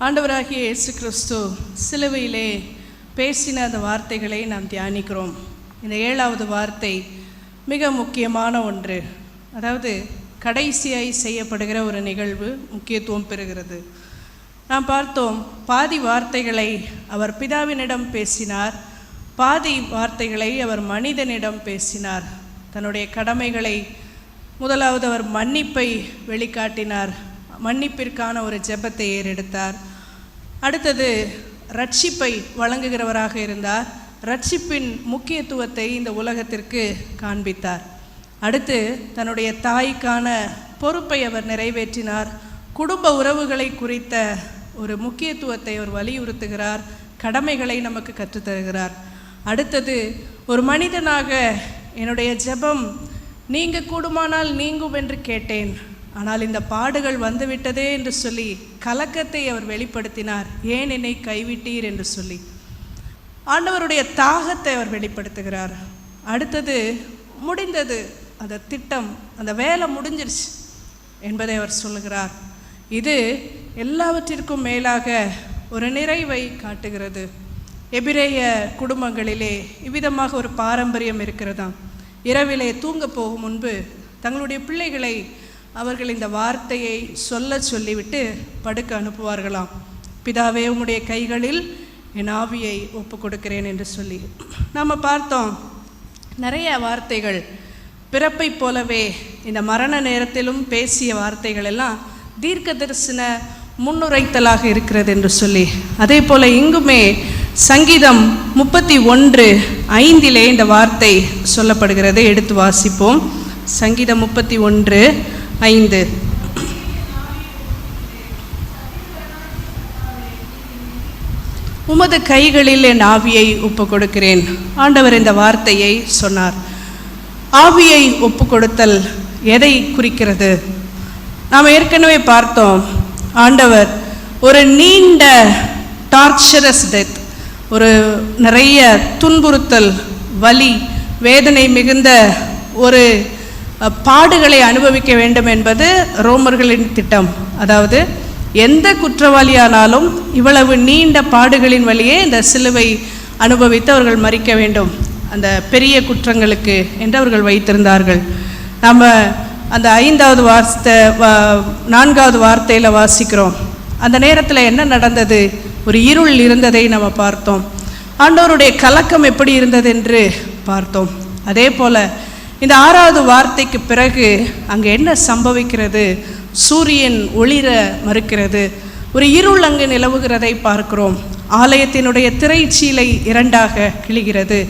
ஆண்டவராகிய இயேசு கிறிஸ்து சிலுவையிலே பேசின அந்த வார்த்தைகளை நாம் தியானிக்கிறோம். இந்த ஏழாவது வார்த்தை மிக முக்கியமான ஒன்று. அதாவது கடைசியாய் செய்யப்படுகிற ஒரு நிகழ்வு முக்கியத்துவம் பெறுகிறது. நாம் பார்த்தோம் பாதி வார்த்தைகளை அவர் பிதாவினிடம் பேசினார் பாதி வார்த்தைகளை அவர் மனிதனிடம் பேசினார். தன்னுடைய கடமைகளை முதலாவது அவர் மன்னிப்பை வெளிக்காட்டினார். மன்னிப்பிற்கான ஒரு ஜெபத்தை ஏறெடுத்தார். அடுத்தது ரட்சிப்பை வழங்குகிறவராக இருந்தார். ரட்சிப்பின் முக்கியத்துவத்தை இந்த உலகத்திற்கு காண்பித்தார். அடுத்து தன்னுடைய தாய்க்கான பொறுப்பை அவர் நிறைவேற்றினார். குடும்ப உறவுகளை குறித்த ஒரு முக்கியத்துவத்தை அவர் வலியுறுத்துகிறார். கடமைகளை நமக்கு கற்றுத்தருகிறார். அடுத்தது ஒரு மனிதனாக என்னுடைய ஜெபம் நீங்க கூடுமானால் நீங்கும் என்று கேட்டேன். ஆனால் இந்த பாடுகள் வந்துவிட்டதே என்று சொல்லி கலக்கத்தை அவர் வெளிப்படுத்தினார். ஏன் என்னை கைவிட்டீர் என்று சொல்லி. ஆண்டவருடைய தாகத்தை அவர் வெளிப்படுத்துகிறார். அடுத்தது முடிந்தது அந்த திட்டம் அந்த வேலை முடிஞ்சிருச்சு என்பதை அவர் சொல்லுகிறார். இது எல்லாவற்றிற்கும் மேலாக ஒரு நிறைவை காட்டுகிறது. எபிரேய குடும்பங்களிலே இவ்விதமாக ஒரு பாரம்பரியம் இருக்கிறதாம். இரவிலே தூங்க போகும் முன்பு தங்களுடைய பிள்ளைகளை அவர்கள் இந்த வார்த்தையை சொல்ல சொல்லிவிட்டு படுக்க அனுப்புவார்களாம். பிதாவே உம்முடைய கைகளில் என் ஆவியை ஒப்பு கொடுக்கிறேன் என்று சொல்லி. நாம் பார்த்தோம் நிறைய வார்த்தைகள். பிறப்பை போலவே இந்த மரண நேரத்திலும் பேசிய வார்த்தைகள் எல்லாம் தீர்க்க தரிசன முன்னுரைத்தலாக இருக்கிறது என்று சொல்லி. அதே போல் இங்குமே சங்கீதம் முப்பத்தி ஒன்று ஐந்திலே இந்த வார்த்தை சொல்லப்படுகிறது எடுத்து வாசிப்போம். சங்கீதம் முப்பத்தி ஒன்று ஐந்து. உமது கைகளில் என் ஆவியை ஒப்பு கொடுக்கிறேன் ஆண்டவர் இந்த வார்த்தையை சொன்னார். ஆவியை ஒப்பு கொடுத்தல் எதை குறிக்கிறது? நாம் ஏற்கனவே பார்த்தோம். ஆண்டவர் ஒரு நீண்ட டார்ச்சரஸ் டெத் ஒரு நிறைய துன்புறுத்தல் வலி வேதனை மிகுந்த ஒரு பாடுகளை அனுபவிக்க வேண்டும் என்பது ரோமர்களின் திட்டம். அதாவது எந்த குற்றவாளியானாலும் இவ்வளவு நீண்ட பாடுகளின் வழியே இந்த சிலுவை அனுபவித்து அவர்கள் மறிக்க வேண்டும். அந்த பெரிய குற்றங்களுக்கு என்று அவர்கள் வைத்திருந்தார்கள். நம்ம அந்த ஐந்தாவது வார்த்தை நான்காவது வார்த்தையில் வாசிக்கிறோம். அந்த நேரத்தில் என்ன நடந்தது? ஒரு இருள் இருந்ததை நம்ம பார்த்தோம். ஆண்டவருடைய கலக்கம் எப்படி இருந்தது என்று பார்த்தோம். அதே போல் இந்த ஆறாவது வார்த்தைக்கு பிறகு அங்கே என்ன சம்பவிக்கிறது? சூரியன் ஒளிர மறுக்கிறது. ஒரு இருள் அங்கு நிலவுகிறதை பார்க்கிறோம். ஆலயத்தினுடைய திரைச்சீலை இரண்டாக கிழிகிறது.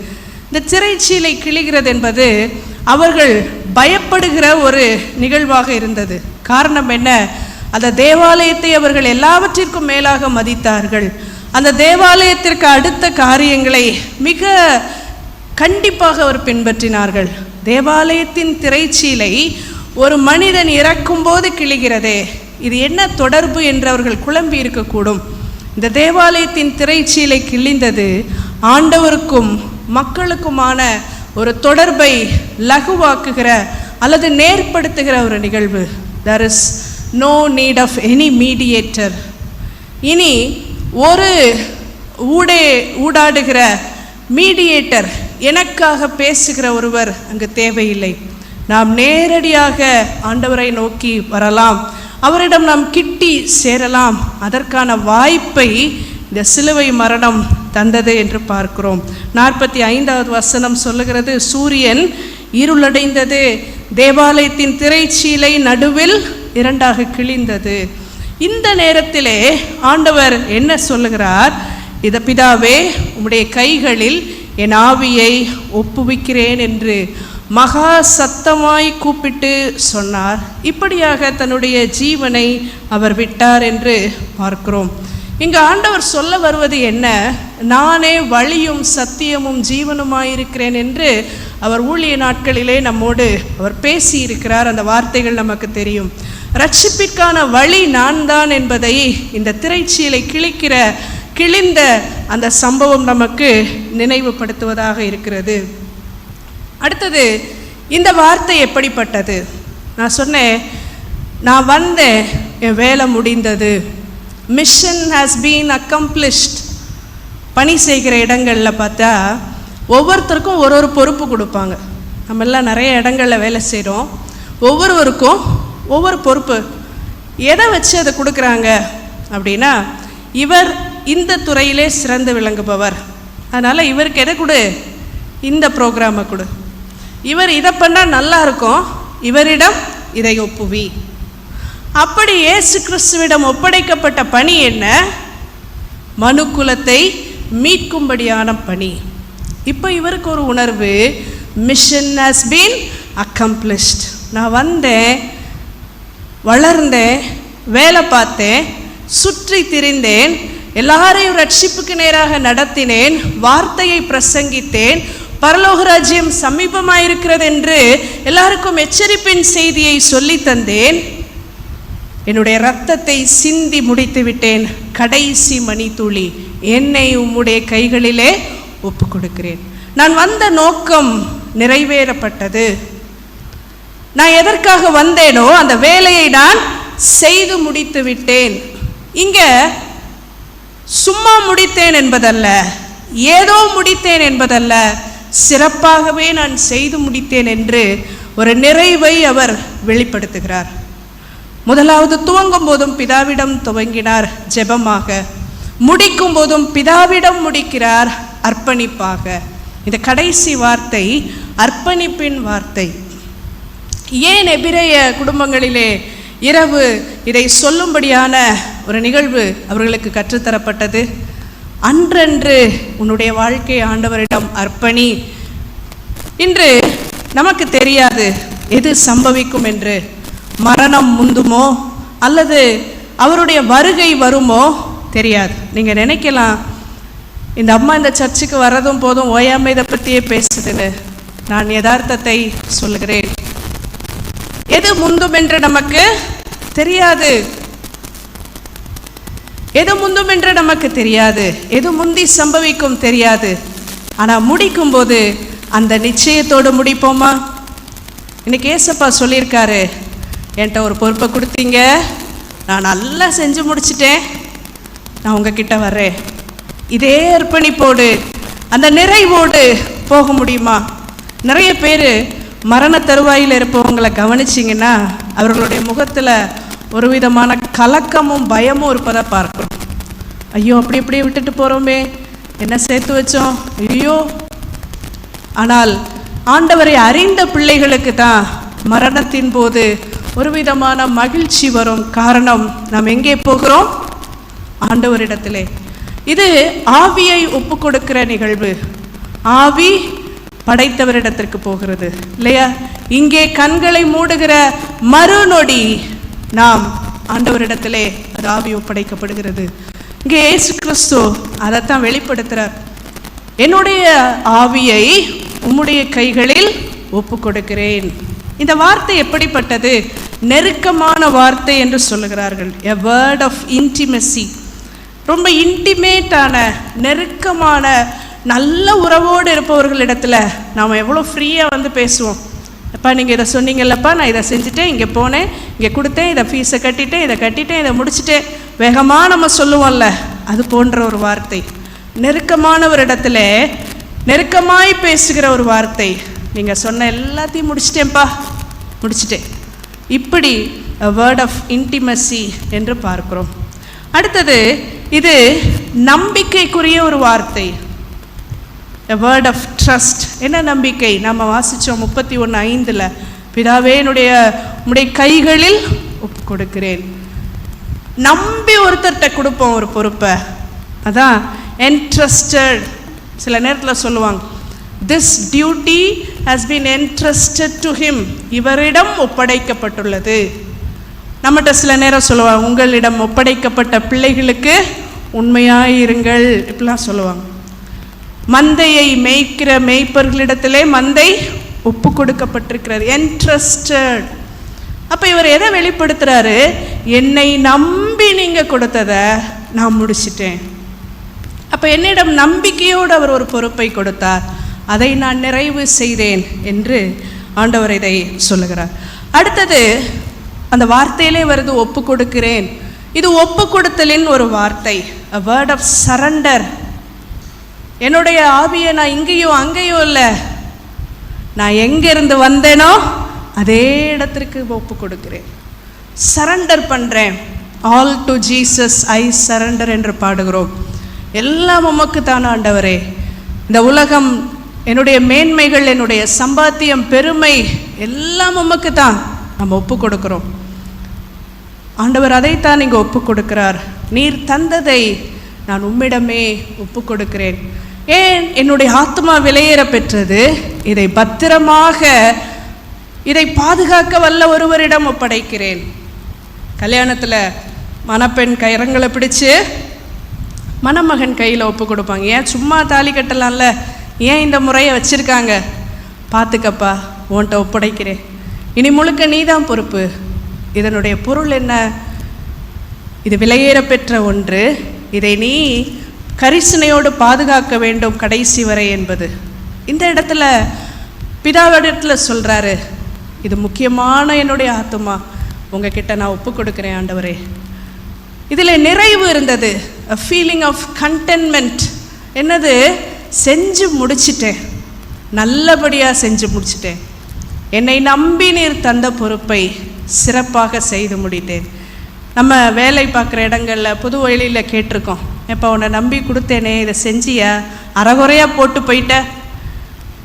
இந்த திரைச்சீலை கிழிகிறது என்பது அவர்கள் பயப்படுகிற ஒரு நிகழ்வாக இருந்தது. காரணம் என்ன? அந்த தேவாலயத்தை அவர்கள் எல்லாவற்றிற்கும் மேலாக மதித்தார்கள். அந்த தேவாலயத்திற்கு அடுத்த காரியங்களை மிக கண்டிப்பாக அவர் பின்பற்றினார்கள். தேவாலயத்தின் திரைச்சீலை ஒரு மனிதன் இறக்கும்போது கிழிகிறதே. இது என்ன தொடர்பு என்று அவர்கள் குழம்பி இருக்கக்கூடும். இந்த தேவாலயத்தின் திரைச்சீலை கிழிந்தது ஆண்டவருக்கும் மக்களுக்குமான ஒரு தொடர்பை லகுவாக்குகிற அல்லது நேர்படுத்துகிற ஒரு நிகழ்வு. There is no need of any mediator இனி ஒரு ஊடே ஊடாடுகிற மீடியேட்டர் எனக்காக பேசுகிற ஒருவர் அங்கு தேவையில்லை. நாம் நேரடியாக ஆண்டவரை நோக்கி வரலாம். அவரிடம் நாம் கிட்டி சேரலாம். அதற்கான வாய்ப்பை இந்த சிலுவை மரணம் தந்தது என்று பார்க்கிறோம். நாற்பத்தி ஐந்தாவது வசனம் சொல்லுகிறது சூரியன் இருளடைந்தது தேவாலயத்தின் திரைச்சீலை நடுவில் இரண்டாக கிழிந்தது. இந்த நேரத்திலே ஆண்டவர் என்ன சொல்லுகிறார்? இத பிதாவே உம்முடைய கைகளில் என் ஆவியை ஒப்புவிக்கிறேன் என்று மகா சத்தமாய் கூப்பிட்டு சொன்னார். இப்படியாக தன்னுடைய ஜீவனை அவர் விட்டார் என்று பார்க்கிறோம். இங்கு ஆண்டவர் சொல்ல வருவது என்ன? நானே வழியும் சத்தியமும் ஜீவனுமாயிருக்கிறேன் என்று அவர் ஊழிய நாட்களிலே நம்மோடு அவர் பேசியிருக்கிறார். அந்த வார்த்தைகள் நமக்கு தெரியும். ரட்சிப்பிற்கான வழி நான் தான் என்பதை இந்த திரைச்சீலை கிழிக்கிற கிழிந்த அந்த சம்பவம் நமக்கு நினைவுபடுத்துவதாக இருக்கிறது. அடுத்தது இந்த வார்த்தை எப்படிப்பட்டது? நான் சொன்னேன் நான் வந்தேன் என் வேலை முடிந்தது. மிஷன் ஹாஸ் பீன் அக்கம்ப்ளிஷ்ட் பணி செய்கிற இடங்களில் பார்த்தா ஒவ்வொருத்தருக்கும் ஒரு ஒரு பொறுப்பு கொடுப்பாங்க. நம்ம எல்லாம் நிறைய இடங்களில் வேலை செய்கிறோம் ஒவ்வொருவருக்கும் ஒவ்வொரு பொறுப்பு. எதை வச்சு அதை கொடுக்குறாங்க அப்படின்னா இவர் இந்த துறையிலே சிறந்து விளங்குபவர். அதனால் இவருக்கு எதை கொடு? இந்த ப்ரோக்ராமை கொடு. இவர் இதை பண்ணால் நல்லா இருக்கும். இவரிடம் இதை ஒப்புவி. அப்படி இயேசு கிறிஸ்துவிடம் ஒப்படைக்கப்பட்ட பணி என்ன? மனுக்குலத்தை மீட்கும்படியான பணி. இப்போ இவருக்கு ஒரு உணர்வு. மிஷன் ஹஸ் பீன் அக்கம்ப்ளிஷ்ட் நான் வந்தேன் வளர்ந்தேன் வேலை பார்த்தேன் சுற்றி திரிந்தேன் எல்லாரையும் ரட்சிப்புக்கு நேராக நடத்தினேன் வார்த்தையை பிரசங்கித்தேன் பரலோக ராஜ்யம் சமீபமாயிருக்கிறது என்று எல்லாருக்கும் எச்சரிப்பின் செய்தியை சொல்லி தந்தேன். என்னுடைய ரத்தத்தை சிந்தி முடித்து விட்டேன் கடைசி மணித்துளி என்னை உம்முடைய கைகளிலே ஒப்பு கொடுக்கிறேன். நான் வந்த நோக்கம் நிறைவேறப்பட்டது. நான் எதற்காக வந்தேனோ அந்த வேலையை நான் செய்து முடித்து விட்டேன். இங்கே சும்மா முடித்தேன் என்பதல்ல. ஏதோ முடித்தேன் என்பதல்ல. சிறப்பாகவே நான் செய்து முடித்தேன் என்று ஒரு நிறைவை அவர் வெளிப்படுத்துகிறார். முதலாவது துவங்கும் போதும் பிதாவிடம் துவங்கினார் ஜெபமாக. முடிக்கும் போதும் பிதாவிடம் முடிக்கிறார் அர்ப்பணிப்பாக. இந்த கடைசி வார்த்தை அர்ப்பணிப்பின் வார்த்தை. ஏன் எபிரேய குடும்பங்களிலே இரவு இதை சொல்லும்படியான ஒரு நிகழ்வு அவர்களுக்கு கற்றுத்தரப்பட்டது. அன்றன்று உன்னுடைய வாழ்க்கை ஆண்டவரிடம் அர்ப்பணி. இன்று நமக்கு தெரியாது எது சம்பவிக்கும் என்று. மரணம் முந்துமோ? அல்லது அவருடைய வருகை வருமோ? தெரியாது. நீங்கள் நினைக்கலாம் இந்த அம்மா இந்த சர்ச்சுக்கு வர்றதும் போதும் ஓயாமை இதை பற்றியே பேசுதுன்னு. நான் யதார்த்தத்தை சொல்லுகிறேன். எது முந்தும் என்று நமக்கு தெரியாது. எது முந்தும் என்று நமக்கு தெரியாது. எது முந்தி சம்பவிக்கும் தெரியாது. ஆனால் முடிக்கும் போது அந்த நிச்சயத்தோடு முடிப்போமா? இன்னைக்கு ஏசப்பா சொல்லியிருக்காரு என்கிட்ட ஒரு பொறுப்பை கொடுத்தீங்க. நான் நல்லா செஞ்சு முடிச்சிட்டேன். நான் உங்ககிட்ட வர்றேன். இதே அர்ப்பணிப்போடு அந்த நிறைவோடு போக முடியுமா? நிறைய பேர் மரண தருவாயில் இருப்பவங்களை கவனிச்சிங்கன்னா அவர்களுடைய முகத்தில் ஒரு விதமான கலக்கமும் பயமும் இருப்பதை பார்க்குறோம். ஐயோ அப்படி இப்படியே விட்டுட்டு போகிறோமே என்ன சேர்த்து வச்சோம்? ஐயோ. ஆனால் ஆண்டவரை அறிந்த பிள்ளைகளுக்கு தான் மரணத்தின் போது ஒரு விதமான மகிழ்ச்சி வரும் காரணம் நாம் எங்கே போகிறோம்? ஆண்டவரிடத்திலே. இது ஆவியை ஒப்பு கொடுக்கிற நிகழ்வு. ஆவி படைத்தவரிடத்திற்கு போகிறது இல்லையா? இங்கே கண்களை மூடுகிற மறுநொடி நாம் ஆண்டவரிடத்திலே அது ஆவி ஒப்படைக்கப்படுகிறது. இங்கே ஏசு கிறிஸ்து அதைத்தான் வெளிப்படுத்துகிறார் என்னுடைய ஆவியை உம்முடைய கைகளில் ஒப்பு கொடுக்கிறேன் இந்த வார்த்தை எப்படிப்பட்டது? நெருக்கமான வார்த்தை என்று சொல்லுகிறார்கள். எ வேர்ட் ஆஃப் இன்டிமெசி ரொம்ப இன்டிமேட்டான நெருக்கமான நல்ல உறவோடு இருப்பவர்களிடத்தில் நாம் எவ்வளோ ஃப்ரீயாக வந்து பேசுவோம். அப்பா நீங்கள் இதை சொன்னீங்கல்லப்பா நான் இதை செஞ்சுட்டேன் இங்கே போனேன் இங்கே கொடுத்தேன் இதை ஃபீஸை கட்டிட்டேன் இதை கட்டிட்டேன் இதை முடிச்சுட்டேன். வேகமாக நம்ம சொல்லுவோம்ல அது போன்ற ஒரு வார்த்தை. நெருக்கமானவரிடத்துல நெருக்கமாய் பேசுகிற ஒரு வார்த்தை. நீங்கள் சொன்ன எல்லாத்தையும் முடிச்சிட்டேன்ப்பா முடிச்சிட்டேன். இப்படி வேர்ட் ஆஃப் இன்டிமசி என்று பார்க்குறோம். அடுத்தது இது நம்பிக்கைக்குரிய ஒரு வார்த்தை. எ வேர்ட் ஆஃப் ட்ரஸ்ட் என்ன நம்பிக்கை? நம்ம வாசித்தோம் முப்பத்தி ஒன்று ஐந்தில் பிதாவே என்னுடைய உடைய கைகளில் ஒப்பு கொடுக்கிறேன் நம்பி ஒருத்தர்கிட்ட கொடுப்போம் ஒரு பொறுப்பை. அதான் என்ட்ரஸ்டட் சில நேரத்தில் சொல்லுவாங்க this duty has been entrusted to him இவரிடம் ஒப்படைக்கப்பட்டுள்ளது. நம்மகிட்ட சில நேரம் சொல்லுவாங்க உங்களிடம் ஒப்படைக்கப்பட்ட பிள்ளைகளுக்கு உண்மையாக இருங்கள் இப்படிலாம் சொல்லுவாங்க. மந்தையை மேய்க்கிற மேய்ப்பர்களிடத்திலே மந்தை ஒப்பு கொடுக்கப்பட்டிருக்கிறது என்ட்ரஸ்டட் அப்போ இவர் எதை வெளிப்படுத்துகிறாரு என்னை நம்பி நீங்கள் கொடுத்ததை நான் முடிச்சிட்டேன். அப்போ என்னிடம் நம்பிக்கையோடு அவர் ஒரு பொறுப்பை கொடுத்தார். அதை நான் நிறைவு செய்தேன் என்று ஆண்டவர் இதை சொல்லுகிறார். அடுத்தது அந்த வார்த்தையிலே வருது ஒப்பு கொடுக்கிறேன் இது ஒப்பு கொடுத்தலின் ஒரு வார்த்தை வேர்ட் ஆஃப் சரண்டர் என்னுடைய ஆவியை நான் இங்கேயோ அங்கேயோ இல்லை. நான் எங்கேருந்து வந்தேனோ அதே இடத்திற்கு ஒப்பு கொடுக்கிறேன். சரண்டர் பண்ணுறேன் all to Jesus I surrender என்று பாடுகிறோம். எல்லாம் உமக்கு தான் ஆண்டவரே. இந்த உலகம் என்னுடைய மேன்மைகள் என்னுடைய சம்பாத்தியம் பெருமை எல்லாம் உமக்கு தான். நம்ம ஒப்பு கொடுக்குறோம். ஆண்டவர் அதைத்தான் இங்கே ஒப்பு கொடுக்கிறார். நீர் தந்ததை நான் உம்மிடமே ஒப்பு கொடுக்கிறேன். ஏன் என்னுடைய ஆத்மா விலையேற பெற்றது இதை பத்திரமாக இதை பாதுகாக்க வல்ல ஒருவரிடம் ஒப்படைக்கிறேன். கல்யாணத்தில் மணப்பெண் கயிறங்களை பிடிச்சு மணமகன் கையில் ஒப்பு கொடுப்பாங்க. ஏன் சும்மா தாலி கட்டலாம்ல? ஏன் இந்த முறையை வச்சுருக்காங்க? பார்த்துக்கப்பா உன்கிட்ட ஒப்படைக்கிறேன். இனி முழுக்க நீதான் பொறுப்பு. இதனுடைய பொருள் என்ன? இது விலையேற பெற்ற ஒன்று. இதை நீ கரிசனையோடு பாதுகாக்க வேண்டும் கடைசி வரை என்பது. இந்த இடத்துல பிதாவிடத்தில் சொல்கிறாரு இது முக்கியமான என்னுடைய ஆத்துமா. உங்ககிட்ட நான் ஒப்பு கொடுக்குறேன் ஆண்டவரே. இதில் நிறைவு இருந்தது. அ ஃபீலிங் ஆஃப் கண்டென்மெண்ட் என்னது? செஞ்சு முடிச்சிட்டேன். நல்லபடியாக செஞ்சு முடிச்சிட்டேன். என்னை நம்பி நீர் தந்த பொறுப்பை சிறப்பாக செய்து முடித்தேன். நம்ம வேலை பார்க்குற இடங்களில் புது வழியில் கேட்டிருக்கோம். இப்போ உன்னை நம்பி கொடுத்தேனே இதை செஞ்சியா? அறகுறையாக போட்டு போயிட்ட?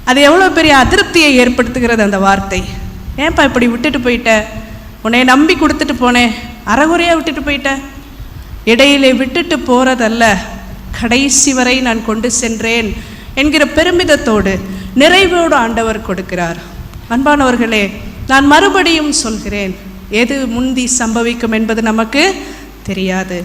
அது எவ்வளோ பெரிய அதிருப்தியை ஏற்படுத்துகிறது அந்த வார்த்தை. ஏன்ப்பா இப்படி விட்டுட்டு போயிட்ட? உன்னை நம்பி கொடுத்துட்டு போனேன் அறகுறையாக விட்டுட்டு போயிட்ட? இடையிலே விட்டுட்டு போகிறதல்ல கடைசி வரை நான் கொண்டு சென்றேன் என்கிற பெருமிதத்தோடு நிறைவோடு ஆண்டவர் கொடுக்கிறார். அன்பானவர்களே நான் மறுபடியும் சொல்கிறேன். எது முந்தி சம்பவிக்கும் என்பது நமக்கு தெரியாது.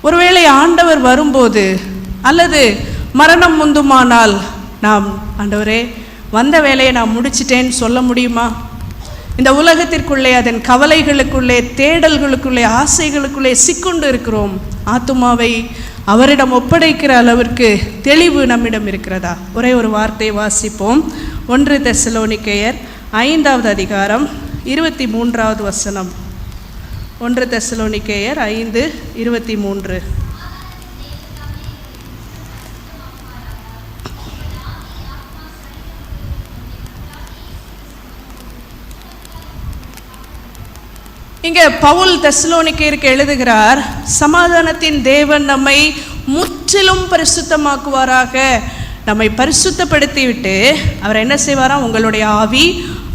ஒருவேளை ஆண்டவர் வரும்போது அல்லது மரணம் முந்துமானால் நாம் ஆண்டவரே வந்த வேலையை நான் முடிச்சிட்டேன்னு சொல்ல முடியுமா? இந்த உலகத்திற்குள்ளே அதன் கவலைகளுக்குள்ளே தேடல்களுக்குள்ளே ஆசைகளுக்குள்ளே சிக்குண்டு இருக்கிறோம். ஆத்துமாவை அவரிடம் ஒப்படைக்கிற அளவிற்கு தெளிவு நம்மிடம் இருக்கிறதா? ஒரே ஒரு வார்த்தை வாசிப்போம். ஒன்று தெசலோனிக்கேயர் ஐந்தாவது அதிகாரம் இருபத்தி மூன்றாவது வசனம். ஒன்று தெசலோனிக்கேயர் ஐந்து இருபத்தி மூன்று. இங்கே பவுல் தெசலோனிக்கேயருக்கு எழுதுகிறார் சமாதானத்தின் தேவன் நம்மை முற்றிலும் பரிசுத்தமாக்குவாராக. நம்மை பரிசுத்தப்படுத்திவிட்டு அவர் என்ன செய்வாராம் உங்களுடைய ஆவி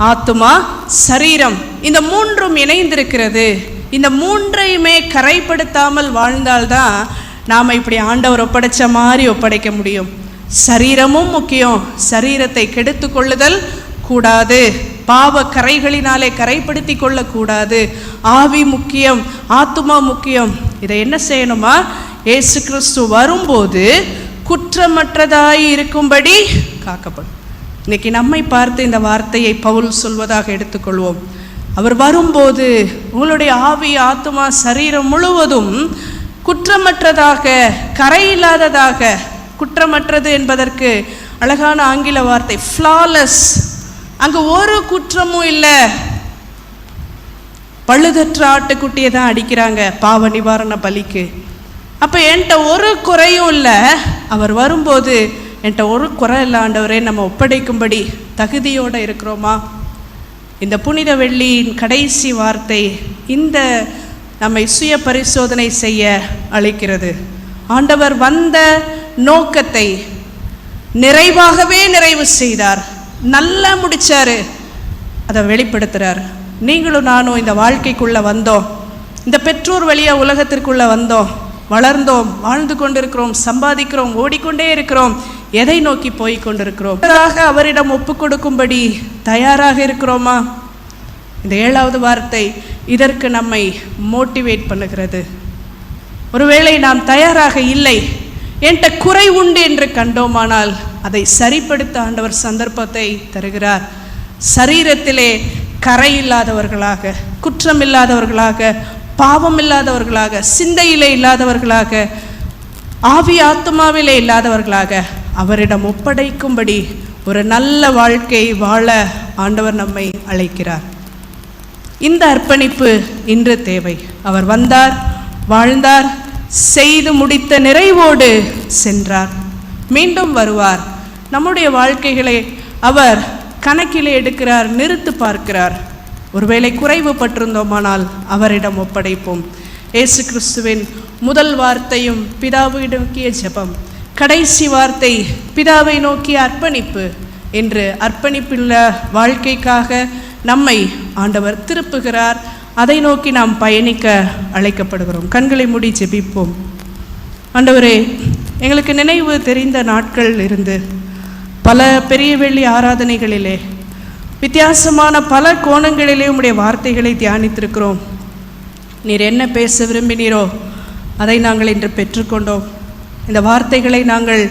ஆத்துமா சரீரம். இந்த மூன்றும் இணைந்திருக்கிறது. இந்த மூன்றையுமே கரைப்படுத்தாமல் வாழ்ந்தால்தான் நாம் இப்படி ஆண்டவர் ஒப்படைச்ச மாதிரி ஒப்படைக்க முடியும். சரீரமும் முக்கியம். சரீரத்தை கெடுத்து கொள்ளுதல் கூடாது. பாவ கரைகளினாலே கரைப்படுத்தி கொள்ளக்கூடாது. ஆவி முக்கியம் ஆத்துமா முக்கியம். இதை என்ன செய்யணுமா? ஏசு கிறிஸ்து வரும்போது குற்றமற்றதாய் இருக்கும்படி காக்கப்படும். இன்னைக்கு நம்மை பார்த்து இந்த வார்த்தையை பவுல் சொல்வதாக எடுத்துக்கொள்வோம். அவர் வரும்போது உங்களுடைய ஆவி ஆத்துமா சரீரம் முழுவதும் குற்றமற்றதாக கரையில்லாததாக குற்றமற்றது என்பதற்கு அழகான ஆங்கில வார்த்தை ஃப்ளாலஸ் அங்கே ஒரு குற்றமும் இல்லை. பழுதற்ற ஆட்டுக்குட்டியை தான் அடிக்கிறாங்க பாவ நிவாரண பலிக்கு. அப்போ என்கிட்ட ஒரு குறையும் இல்லை. அவர் வரும்போது என்கிட்ட ஒரு குறை இல்லை ஆண்டவரே நம்ம ஒப்படைக்கும்படி தகுதியோடு இருக்கிறோமா? இந்த புனித வெள்ளியின் கடைசி வார்த்தை இந்த நம்மை சுய பரிசோதனை செய்ய அழைக்கிறது. ஆண்டவர் வந்த நோக்கத்தை நிறைவாகவே நிறைவு செய்தார். நல்லா முடித்தார் அதை வெளிப்படுத்துகிறார் நீங்களும் நானும் இந்த வாழ்க்கைக்குள்ளே வந்தோம். இந்த பெற்றோர் வழியாக உலகத்திற்குள்ளே வந்தோம். வளர்ந்தோம் வாழ்ந்து கொண்டிருக்கிறோம் சம்பாதிக்கிறோம் ஓடிக்கொண்டே இருக்கிறோம் எதை நோக்கி போய் கொண்டிருக்கிறோம்? அவரிடம் ஒப்பு கொடுக்கும்படி தயாராக இருக்கிறோமா? இந்த ஏழாவது வார்த்தை இதற்கு நம்மை மோட்டிவேட் பண்ணுகிறது. ஒருவேளை நாம் தயாராக இல்லை என்கிட்ட குறை உண்டு என்று கண்டோமானால் அதை சரிப்படுத்த ஆண்டவர் சந்தர்ப்பத்தை தருகிறார். சரீரத்திலே கரை இல்லாதவர்களாக குற்றம் இல்லாதவர்களாக பாவம் இல்லாதவர்களாக சிந்தையிலே இல்லாதவர்களாக ஆவி ஆத்மாவிலே இல்லாதவர்களாக அவரிடம் ஒப்படைக்கும்படி ஒரு நல்ல வாழ்க்கை வாழ ஆண்டவர் நம்மை அழைக்கிறார். இந்த அர்ப்பணிப்பு இன்று தேவை. அவர் வந்தார் வாழ்ந்தார் செய்து முடித்த நிறைவோடு சென்றார். மீண்டும் வருவார். நம்முடைய வாழ்க்கைகளை அவர் கணக்கிலே எடுக்கிறார் நிறுத்து பார்க்கிறார். ஒருவேளை குறைவு பட்டிருந்தோமானால் அவரிடம் ஒப்படைப்போம். இயேசு கிறிஸ்துவின் முதல் வார்த்தையும் பிதாவை நோக்கிய ஜெபம். கடைசி வார்த்தை பிதாவை நோக்கிய அர்ப்பணிப்பு என்று அர்ப்பணிப்புள்ள வாழ்க்கைக்காக நம்மை ஆண்டவர் திருப்புகிறார். அதை நோக்கி நாம் பயணிக்க அழைக்கப்படுகிறோம். கண்களை மூடி ஜெபிப்போம். ஆண்டவரே எங்களுக்கு நினைவு தெரிந்த நாட்கள் இருந்து பல பெரிய வெள்ளி ஆராதனைகளிலே வித்தியாசமான பல கோணங்களிலே உம்முடைய வார்த்தைகளை தியானித்திருக்கிறோம். நீர் என்ன பேச விரும்பினீரோ அதை நாங்கள் இன்று பெற்றுக்கொண்டோம். இந்த வார்த்தைகளை நாங்கள்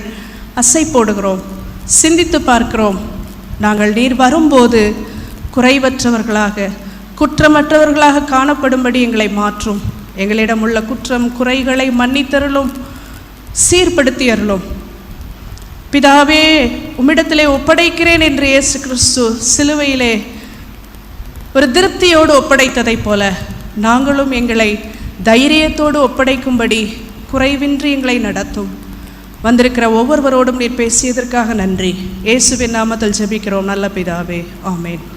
அசை போடுகிறோம் சிந்தித்து பார்க்கிறோம். நாங்கள் நீர் வரும்போது குறைவற்றவர்களாக குற்றமற்றவர்களாக காணப்படும்படி எங்களை மாற்றும். எங்களிடம் உள்ள குற்றம் குறைகளை மன்னித்தருளும் சீர்படுத்தி அருளும் பிதாவே உம்மிடத்திலே ஒப்படைக்கிறேன் என்று இயேசு கிறிஸ்து சிலுவையிலே ஒரு திருப்தியோடு ஒப்படைத்ததைப் போல நாங்களும் எங்களை தைரியத்தோடு ஒப்படைக்கும்படி குறைவின்றி எங்களை நடத்தும். வந்திருக்கிற ஒவ்வொருவரோடும் நீர் பேசியதற்காக நன்றி. இயேசுவின் நாமத்தில் ஜெபிக்கிறோம். நல்ல பிதாவே. ஆமேன்.